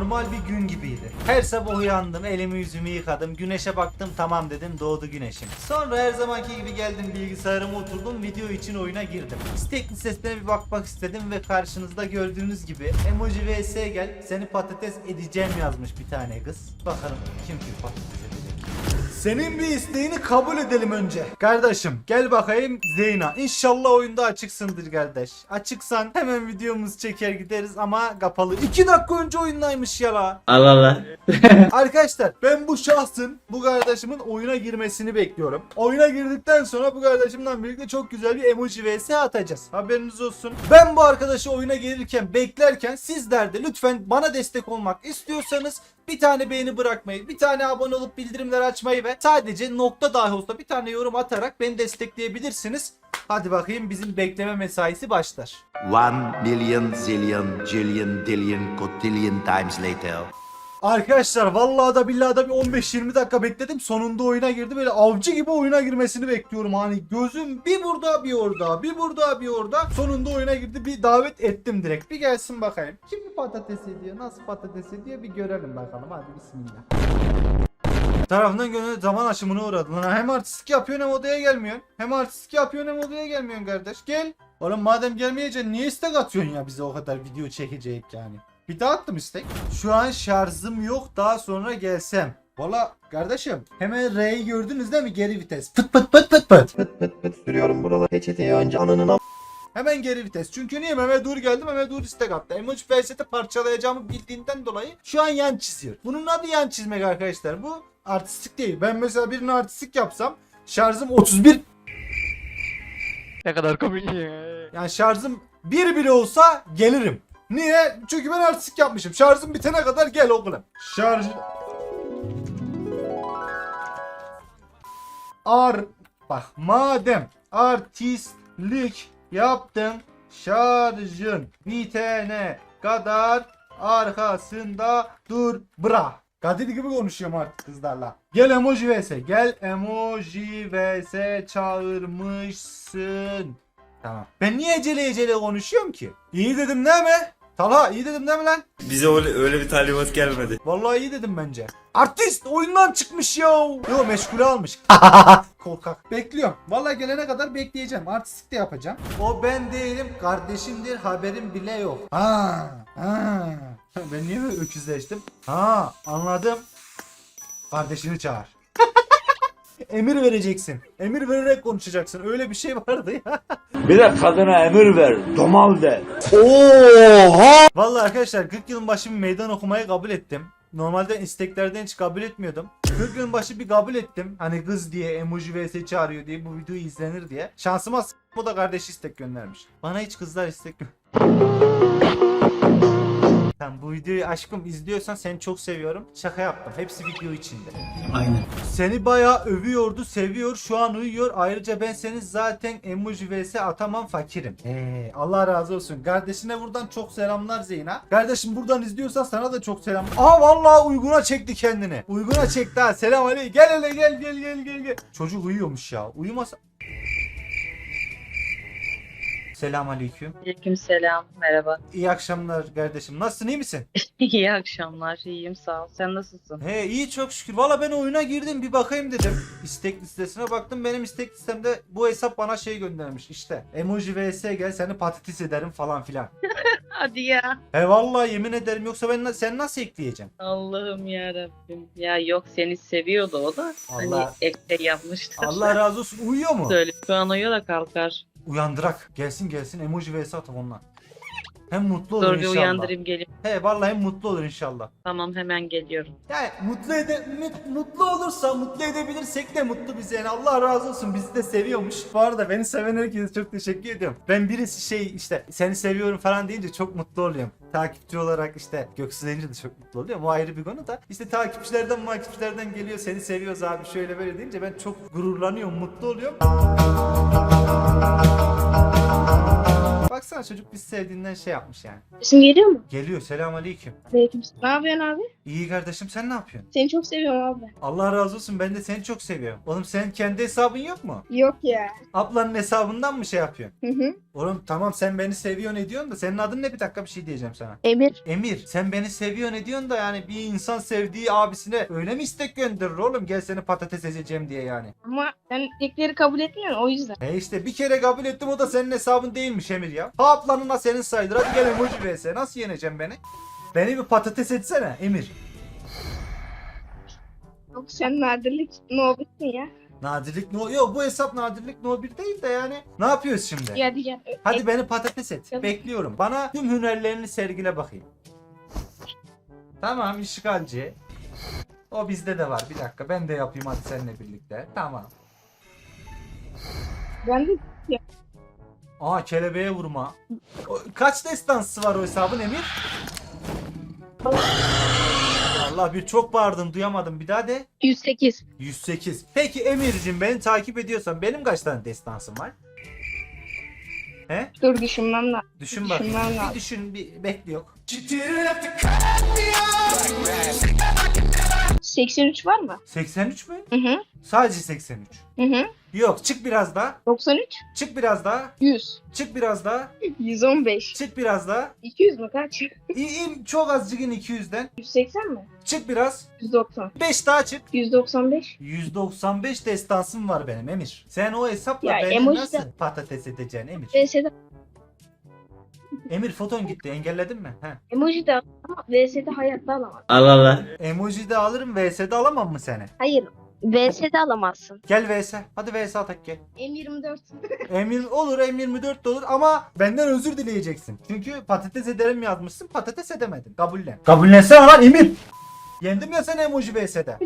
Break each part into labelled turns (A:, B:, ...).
A: normal bir gün gibiydi. Her sabah uyandım, elimi yüzümü yıkadım, güneşe baktım tamam dedim doğdu güneşim. Sonra her zamanki gibi geldim bilgisayarıma oturdum video için oyuna girdim. İstek listesine bir bakmak istedim ve karşınızda gördüğünüz gibi emoji vs gel seni patates edeceğim yazmış bir tane kız. Bakalım kim kim patates edecek. Senin bir isteğini kabul edelim önce. Kardeşim gel bakayım Zeyna. İnşallah oyunda açıksındır kardeş. Açıksan hemen videomuzu çeker gideriz ama kapalı. 2 dakika önce oyundaymış ya la.
B: Allah Allah.
A: Arkadaşlar ben bu şahsın bu kardeşimin oyuna girmesini bekliyorum. Oyuna girdikten sonra bu kardeşimle birlikte çok güzel bir emoji vs atacağız. Haberiniz olsun. Ben bu arkadaşı oyuna gelirken beklerken sizler de lütfen bana destek olmak istiyorsanız bir tane beğeni bırakmayı, bir tane abone olup bildirimler açmayı ve sadece nokta dahi olsa bir tane yorum atarak beni destekleyebilirsiniz. Hadi bakayım bizim bekleme mesaisi başlar.
C: One million zillion jillion dillion cotillion times later.
A: Arkadaşlar vallahi da billahi da bir 15-20 dakika bekledim. Sonunda oyuna girdi. Böyle avcı gibi oyuna girmesini bekliyorum. Hani gözüm bir burada bir orada, bir burada bir orada. Sonunda oyuna girdi. Bir davet ettim direkt. Bir gelsin bakayım. Kim bir patates ediyor? Nasıl patates ediyor? Bir görelim bakalım. Hadi bismillah. Tarafından gönül zaman aşımına uğradın. Lan hem artistik yapıyorsun hem odaya gelmiyorsun. Hem artistik yapıyorsun hem odaya gelmiyorsun kardeş. Gel. Oğlum madem gelmeyeceksin niye istek atıyorsun ya bize o kadar video çekecek yani. Bir daha attım istek. Şu an şarjım yok daha sonra gelsem. Valla kardeşim hemen R'yi gördünüz değil mi geri vites. Pıt pıt pıt pıt pıt.
D: Pıt pıt pıt sürüyorum buraları. Peçeteye önce ananın am-
A: Hemen geri vites. Çünkü niye Mehmet Uğur geldi Mehmet Uğur istek attı. Emoji felsete parçalayacağımı bildiğinden dolayı şu an yan çiziyor. Bunun adı yan çizmek arkadaşlar. Bu artistik değil. Ben mesela birine artistik yapsam şarjım 31
E: Ne kadar komik ya.
A: yani şarjım bir bile olsa gelirim. Niye? Çünkü ben artistik yapmışım. Şarjım bitene kadar gel oğlum. Şarj... Ar... Bak madem artistlik yaptın şarjın bitene kadar arkasında dur bra. Kadir gibi konuşuyorum artık kızlarla. Gel emoji vs. Gel emoji vs çağırmışsın. Tamam. Ben niye acele acele konuşuyorum ki? İyi dedim değil mi? Talha iyi dedim değil mi lan?
B: Bize öyle, öyle bir talimat gelmedi.
A: Vallahi iyi dedim bence. Artist oyundan çıkmış ya. Yo meşgule almış. Korkak. Bekliyorum. Vallahi gelene kadar bekleyeceğim. Artistik de yapacağım. O ben değilim. Kardeşimdir. Haberim bile yok. Ha. Ha. Ben niye böyle öküzleştim? Ha anladım. Kardeşini çağır. Emir vereceksin. Emir vererek konuşacaksın. Öyle bir şey vardı ya.
F: Bir de kadına emir ver, domal de.
A: Vallahi arkadaşlar 40 yılın başı bir meydan okumayı kabul ettim. Normalde isteklerden hiç kabul etmiyordum. 40 yılın başı bir kabul ettim. Hani kız diye emoji vs çağırıyor diye bu video izlenir diye. Şansıma s- da kardeş istek göndermiş. Bana hiç kızlar istek gö- Sen bu videoyu aşkım izliyorsan seni çok seviyorum. Şaka yaptım. Hepsi video içinde.
B: Aynen.
A: Seni bayağı övüyordu, seviyor. Şu an uyuyor. Ayrıca ben seni zaten emoji vs atamam fakirim. Ee, Allah razı olsun. Kardeşine buradan çok selamlar Zeyna. Kardeşim buradan izliyorsan sana da çok selam. Aa vallahi uyguna çekti kendini. Uyguna çekti ha. Selam Ali. Gel hele gel gel gel gel gel. Çocuk uyuyormuş ya. Uyumasa Selam aleyküm.
G: Aleykümselam, merhaba.
A: İyi akşamlar kardeşim. Nasılsın iyi misin?
G: İyi akşamlar, iyiyim sağ ol. Sen nasılsın?
A: He iyi çok şükür. Valla ben oyuna girdim bir bakayım dedim. İstek listesine baktım. Benim istek listemde bu hesap bana şey göndermiş. İşte emoji vs gel seni patates ederim falan filan.
G: Hadi ya.
A: He vallahi yemin ederim yoksa ben sen nasıl ekleyeceğim?
G: Allah'ım ya Rabbim. Ya yok seni seviyordu o da. Hani
A: Allah-
G: ekle yapmıştır.
A: Allah razı olsun. Uyuyor mu?
G: Söyle. Şu an uyuyor da kalkar.
A: Uyandırak. Gelsin gelsin emoji vs atalım onunla. Hem mutlu olur
G: Dur bir
A: inşallah.
G: uyandırayım geleyim.
A: He vallahi hem mutlu olur inşallah.
G: Tamam hemen geliyorum.
A: Yani mutlu ede mut- mutlu olursa mutlu edebilirsek de mutlu bize yani Allah razı olsun bizi de seviyormuş. Bu arada beni seven herkese çok teşekkür ediyorum. Ben birisi şey işte seni seviyorum falan deyince çok mutlu oluyorum. Takipçi olarak işte Göksu deyince de çok mutlu oluyorum. O ayrı bir konu da. İşte takipçilerden takipçilerden geliyor seni seviyoruz abi şöyle böyle deyince ben çok gururlanıyorum mutlu oluyorum. Bak baksana çocuk biz sevdiğinden şey yapmış yani.
H: Sesim geliyor mu?
A: Geliyor selam aleyküm.
H: Aleyküm. Ne yapıyorsun abi?
A: İyi kardeşim sen ne yapıyorsun?
H: Seni çok seviyorum abi.
A: Allah razı olsun ben de seni çok seviyorum. Oğlum senin kendi hesabın yok mu?
H: Yok ya.
A: Ablanın hesabından mı şey yapıyorsun?
H: Hı hı.
A: Oğlum tamam sen beni seviyorsun ediyorsun da senin adın ne bir dakika bir şey diyeceğim sana.
H: Emir.
A: Emir sen beni seviyorsun ediyorsun da yani bir insan sevdiği abisine öyle mi istek gönderir oğlum gel seni patates ezeceğim diye yani.
H: Ama sen istekleri kabul etmiyorsun o yüzden.
A: E işte bir kere kabul ettim o da senin hesabın değilmiş Emir ya. Ha ablanına senin sayılır hadi gel emoji vs nasıl yeneceğim beni? Beni bir patates etsene Emir.
H: Yok sen nadirlik no bitsin ya.
A: Nadirlik no yok bu hesap nadirlik no 1 değil de yani. Ne yapıyoruz şimdi?
H: Hadi gel.
A: Hadi beni patates et.
H: Tamam.
A: Bekliyorum. Bana tüm hünerlerini sergile bakayım. Tamam işgalci. O bizde de var. Bir dakika ben de yapayım hadi seninle birlikte. Tamam.
H: Ben de
A: Aa kelebeğe vurma. Kaç destansı var o hesabın Emir? Allah bir çok bağırdın duyamadım bir daha de.
H: 108.
A: 108. Peki Emir'cim beni takip ediyorsan benim kaç tane destansım var? He?
H: Dur düşünmem lazım.
A: Düşün bakayım.
H: Düşünmem
A: Bir
H: lazım.
A: düşün bir bekle yok.
H: 83 var mı?
A: 83 mü?
H: Hı hı.
A: Sadece 83.
H: Hı hı.
A: Yok çık biraz daha.
H: 93.
A: Çık biraz daha.
H: 100.
A: Çık biraz daha.
H: 115.
A: Çık biraz daha.
H: 200 mü kaç?
A: İn çok azıcık in 200'den.
H: 180 mi?
A: Çık biraz.
H: 190.
A: 5 daha çık.
H: 195.
A: 195 destansım var benim Emir. Sen o hesapla
H: Ya
A: beni
H: emoji de-
A: nasıl patates edeceksin Emir?
H: VS'de
A: Emir foton gitti engelledin mi? He.
H: emoji de VS'de hayatta alamaz.
B: Allah Allah.
A: Emoji de alırım VS'de alamam mı seni?
H: Hayır. VS'de alamazsın.
A: Gel VS. Hadi VS atak gel.
H: M24.
A: Emir olur M24 de olur ama benden özür dileyeceksin. Çünkü patates ederim yazmışsın patates edemedin. Kabullen. Kabullensene lan Emir. Yendim ya seni emoji VS'de.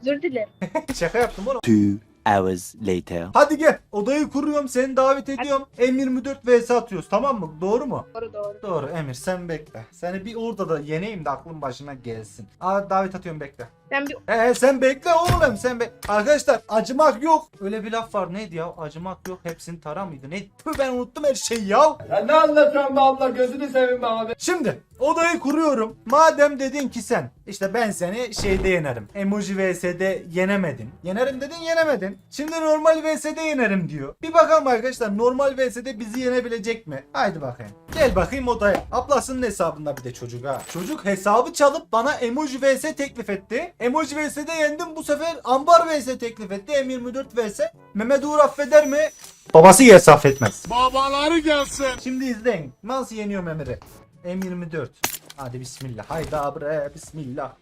H: Özür dilerim.
A: Şaka yaptım oğlum.
C: Two hours later.
A: Hadi gel. Odayı kuruyorum. Seni davet ediyorum. M24 vs atıyoruz. Tamam mı? Doğru mu?
H: Doğru doğru.
A: Doğru Emir sen bekle. Seni bir orada da yeneyim de aklın başına gelsin. Aa davet atıyorum bekle.
H: Ben bir
A: Ee sen bekle oğlum sen be. Arkadaşlar acımak yok. Öyle bir laf var neydi ya? Acımak yok. Hepsini tara mıydı? Ne? Tüh, ben unuttum her şeyi ya.
F: Sen ne anlatıyorsun be abla gözünü seveyim be abi.
A: Şimdi odayı kuruyorum. Madem dedin ki sen işte ben seni şeyde yenerim. Emoji vs'de yenemedin. Yenerim dedin yenemedin. Şimdi normal vs'de yenerim diyor. Bir bakalım arkadaşlar normal vs'de bizi yenebilecek mi? Haydi bakayım. Gel bakayım odaya. Ablasının hesabında bir de çocuk ha. Çocuk hesabı çalıp bana emoji vs teklif etti. Emoji vs'de yendim bu sefer ambar vs teklif etti. M24 vs. Mehmet Uğur affeder mi? Babası gelse affetmez.
F: Babaları gelsin.
A: Şimdi izleyin. Nasıl yeniyorum Emir'i? M24. Hadi bismillah. Haydi abre bismillah.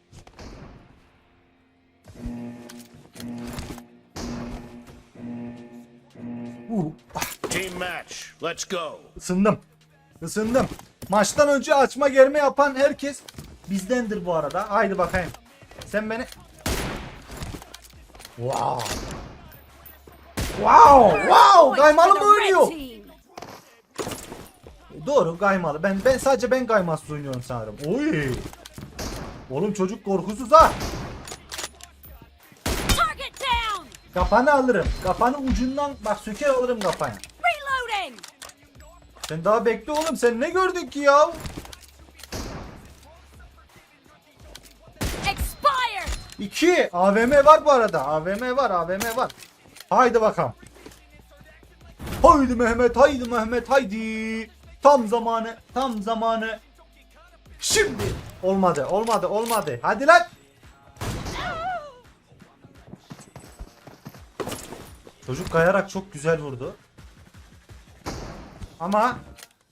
A: Uh,
I: Team match. Let's go.
A: ısındım. Isındım. Maçtan önce açma germe yapan herkes bizdendir bu arada. Haydi bakayım. Sen beni... Wow. Wow, wow. Kaymalı mı oynuyor? Doğru kaymalı. Ben ben sadece ben kaymasız oynuyorum sanırım. Oy. Oğlum çocuk korkusuz ha. Kafanı alırım. Kafanı ucundan bak söker alırım kafanı. Sen daha bekle oğlum. Sen ne gördün ki ya? İki. AVM var bu arada. AVM var. AVM var. Haydi bakalım. Haydi Mehmet. Haydi Mehmet. Haydi. Tam zamanı. Tam zamanı. Şimdi. Olmadı. Olmadı. Olmadı. Hadi lan. Çocuk kayarak çok güzel vurdu. Ama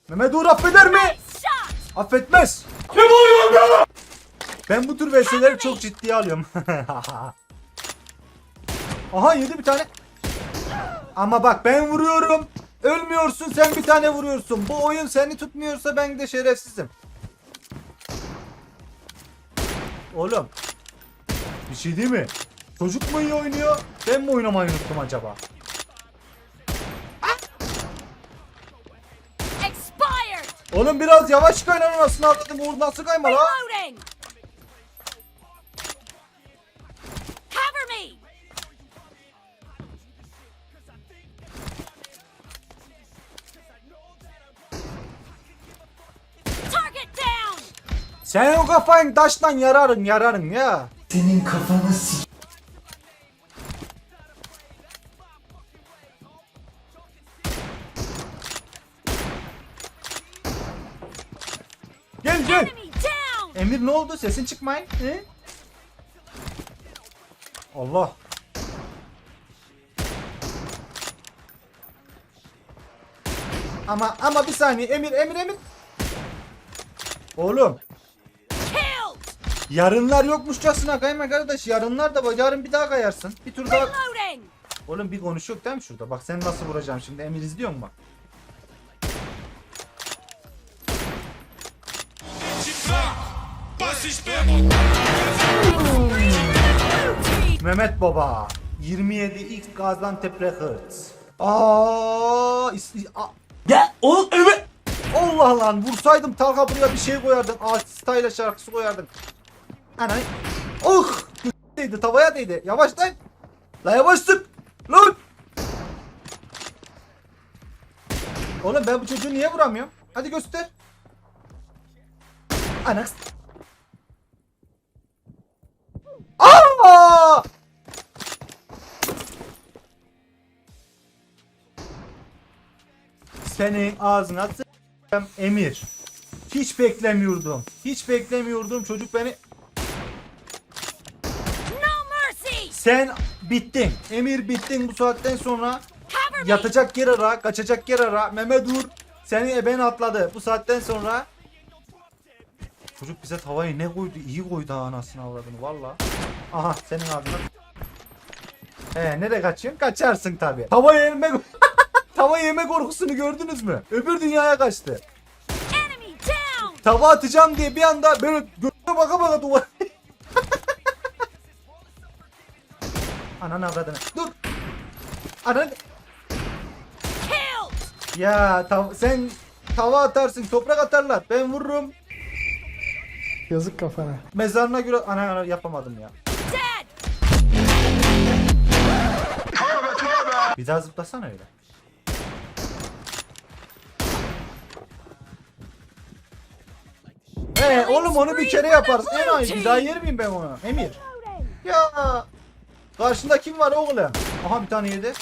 A: Mehmet Uğur affeder mi? Affetmez. Ben bu tür vesileleri çok ciddiye alıyorum. Aha yedi bir tane. Ama bak ben vuruyorum. Ölmüyorsun sen bir tane vuruyorsun. Bu oyun seni tutmuyorsa ben de şerefsizim. Oğlum. Bir şey değil mi? Çocuk mu iyi oynuyor? Ben mi oynamayı unuttum acaba? Oğlum biraz yavaş kaynan anasını atladım. Uğur nasıl kayma la? Sen o kafayı taştan yararın yararın ya. Senin kafanı s- Gel gel. Emir ne oldu? Sesin çıkmayın. He? Allah. Ama ama bir saniye Emir Emir Emir. Oğlum. Yarınlar yokmuşçasına kayma kardeş. Yarınlar da. Yarın bir daha kayarsın. Bir tur daha. Oğlum bir konuş yok değil mi şurada? Bak sen nasıl vuracağım şimdi. Emir izliyor mu bak? Mehmet Baba 27 ilk Gaziantep Records. Aa, ya oğlum evet. Allah lan vursaydım Talha buraya bir şey koyardın. Artistayla şarkısı koyardın. Ana. Oh! Değdi tavaya değdi. Yavaş lan. La yavaş sık. Lan. Oğlum ben bu çocuğu niye vuramıyorum? Hadi göster. Anas. Aa! Senin ağzına s**eyim Emir. Hiç beklemiyordum. Hiç beklemiyordum. Çocuk beni... Sen bittin. Emir bittin bu saatten sonra. Yatacak yer ara, kaçacak yer ara. Mehmet dur. Seni eben atladı. Bu saatten sonra Çocuk bize tavayı ne koydu? İyi koydu ha anasını avradını valla. Aha senin ağzına. He nereye kaçıyorsun? Kaçarsın tabi. Tava yeme Tava yeme korkusunu gördünüz mü? Öbür dünyaya kaçtı. Tava atacağım diye bir anda böyle göğe baka baka duvar. Ananı avradını. Dur. Ananı. Ya tav- sen tava atarsın toprak atarlar. Ben vururum.
F: Yazık kafana.
A: Mezarına göre ana ana yapamadım ya. Bir daha zıplasana öyle. He oğlum onu bir kere yaparız. En ay bir daha yer miyim ben onu? Emir. Ya. Karşında kim var oğlum? Aha bir tane yedi.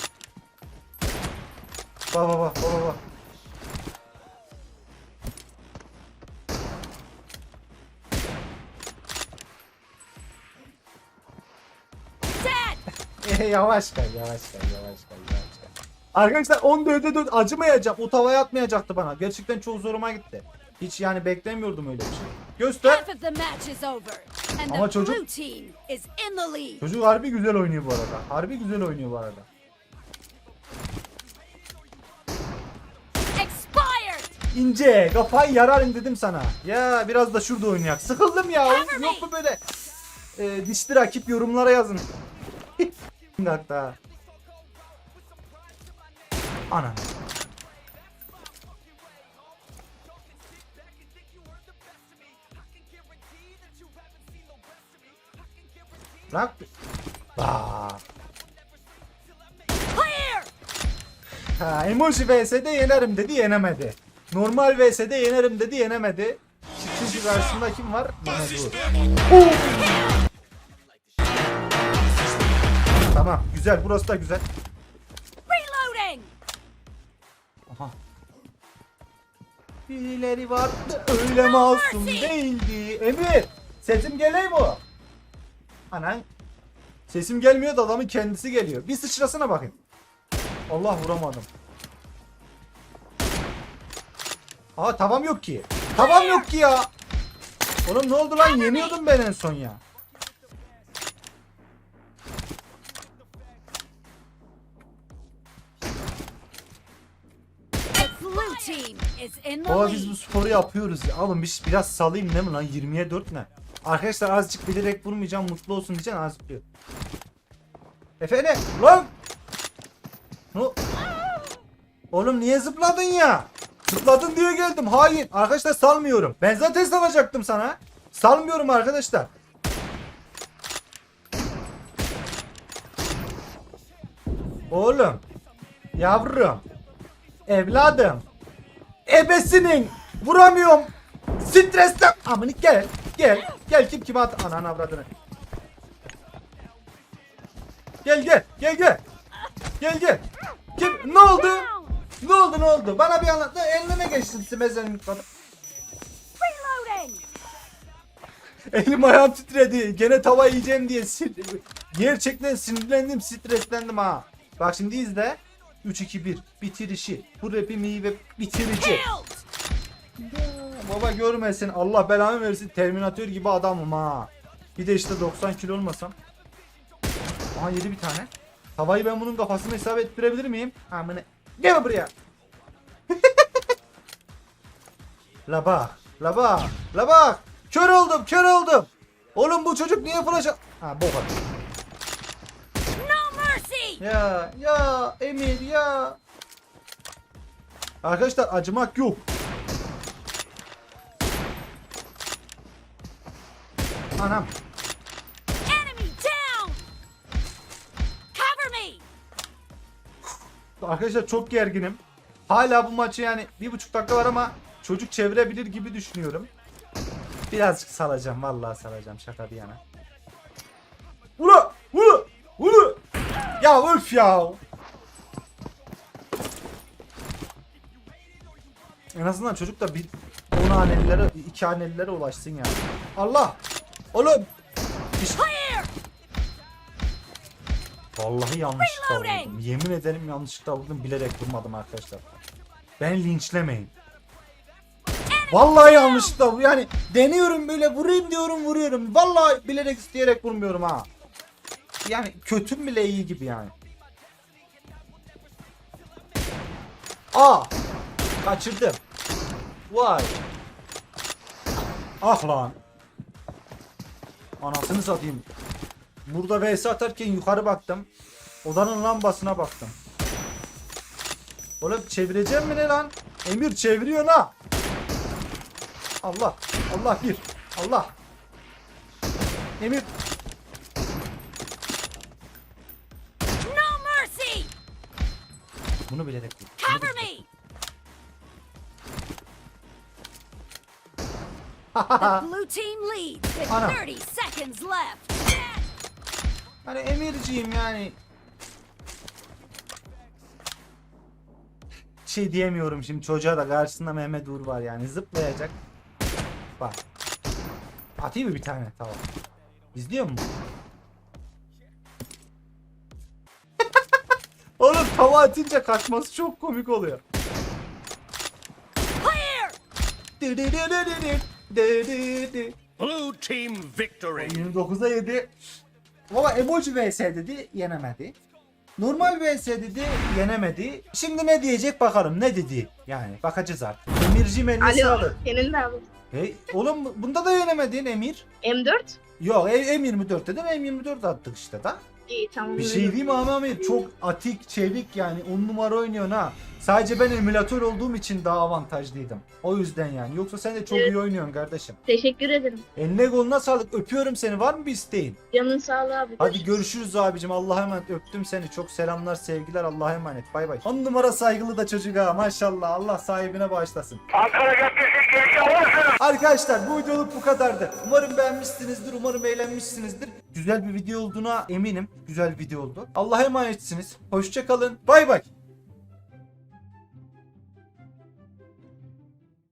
A: Bak bak bak bak bak. Yavaş kay, yavaş kay, yavaş kay, yavaş kay. Arkadaşlar 14'e 4 acımayacak. O tavaya atmayacaktı bana. Gerçekten çok zoruma gitti. Hiç yani beklemiyordum öyle bir şey. Göster. Ama çocuk-. Çocuk harbi güzel oynuyor bu arada. Harbi güzel oynuyor bu arada. İnce kafayı yararım dedim sana. Ya biraz da şurada oynayak. Sıkıldım ya. Yok mu böyle e, dişli rakip yorumlara yazın. Hatta. Ana. Bak.
J: Clear.
A: Ha, emoji vs'de yenerim dedi yenemedi. Normal vs'de yenerim dedi yenemedi. Çünkü karşısında kim var? Mehmet! Tamam güzel burası da güzel. Aha. Birileri vardı öyle masum değildi. Emir sesim geliyor mu? Anan. Sesim gelmiyor da adamın kendisi geliyor. Bir sıçrasına bakayım. Allah vuramadım. Aa tavam yok ki. Tavam yok ki ya. Oğlum ne oldu lan yeniyordum ben en son ya. Baba biz bu sporu yapıyoruz ya. Oğlum bir, biraz salayım değil mi lan? 20'ye 4 ne? Arkadaşlar azıcık bilerek vurmayacağım mutlu olsun diyeceksin azıcık diyor. Efe ne? Lan! No. Oğlum niye zıpladın ya? Zıpladın diye geldim. Hain. Arkadaşlar salmıyorum. Ben zaten salacaktım sana. Salmıyorum arkadaşlar. Oğlum. Yavrum. Evladım. Ebesinin. Vuramıyorum. Stresten. Amını gel. Gel. Gel kim kime at. Ananı avradını. Gel gel. Gel gel. Gel gel. Kim? Ne oldu? Ne oldu ne oldu? Bana bir anlat. Eline ne geçti yukarı?
J: Reloading.
A: Elim ayağım titredi. Gene tava yiyeceğim diye sin- gerçekten sinirlendim, streslendim ha. Bak şimdi izle. 3 2 1 bitirişi. Bu rap'i iyi ve bitirici. Baba görmesin. Allah belamı versin. Terminator gibi adamım ha. Bir de işte 90 kilo olmasam. Aha yedi bir tane. Havayı ben bunun kafasına hesap ettirebilir miyim? Amına. Gel buraya. la bak. La bak. La bak. Kör oldum. Kör oldum. Oğlum bu çocuk niye flash at- Ha boka.
J: No mercy.
A: Ya ya Emir ya. Arkadaşlar acımak yok. Anam.
J: Enemy down. Cover me.
A: Arkadaşlar çok gerginim. Hala bu maçı yani bir buçuk dakika var ama çocuk çevirebilir gibi düşünüyorum. Birazcık salacağım vallahi salacağım şaka bir yana. Ula! Ula! Ula! Ya öf ya! En azından çocuk da bir 10 hanelilere, 2 hanelilere ulaşsın yani. Allah! Oğlum! Vallahi yanlışlıkla vurdum. Yemin ederim yanlışlıkla vurdum. Bilerek vurmadım arkadaşlar. Beni linçlemeyin. Vallahi yanlışlıkla vur- yani deniyorum böyle vurayım diyorum vuruyorum. Vallahi bilerek isteyerek vurmuyorum ha. Yani kötüm bile iyi gibi yani. Aa! Kaçırdım. Vay. Ah lan. Anasını satayım. Burada vs atarken yukarı baktım. Odanın lambasına baktım. Oğlum çevireceğim mi ne lan? Emir çeviriyor ha. Allah. Allah bir. Allah. Emir.
J: No mercy.
A: Bunu bilerek
J: Cover me. The blue team leads with
A: Ana.
J: 30 seconds left.
A: Hani Emirciğim yani. Şey diyemiyorum şimdi çocuğa da karşısında Mehmet Uğur var yani zıplayacak. Bak. Atayım mı bir tane? Tamam. İzliyor musun? Oğlum tava atınca kaçması çok komik oluyor.
J: Clear.
I: Blue team victory.
A: 29'a 7. Baba emoji vs dedi yenemedi. Normal vs dedi yenemedi. Şimdi ne diyecek bakalım ne dedi. Yani bakacağız artık. Emirciğim eline
H: Alo.
A: sağlık.
H: Senin de abi.
A: Hey, oğlum bunda da yenemedin Emir.
H: M4.
A: Yok e- M24 dedim M24 attık işte da.
H: İyi tamam.
A: Bir şey diyeyim mi ama Emir çok atik çevik yani 10 numara oynuyorsun ha. Sadece ben emülatör olduğum için daha avantajlıydım. O yüzden yani. Yoksa sen de çok iyi oynuyorsun kardeşim.
H: Teşekkür ederim.
A: Eline koluna sağlık. Öpüyorum seni. Var mı bir isteğin?
H: Canın sağlığı abi.
A: Hadi görüşürüz abicim. Allah'a emanet. Öptüm seni. Çok selamlar, sevgiler. Allah'a emanet. Bay bay. On numara saygılı da çocuk ha. Maşallah. Allah sahibine bağışlasın. Arkadaşlar bu videoluk bu kadardı. Umarım beğenmişsinizdir. Umarım eğlenmişsinizdir. Güzel bir video olduğuna eminim. Güzel bir video oldu. Allah'a emanetsiniz. Hoşça kalın. Bay bay.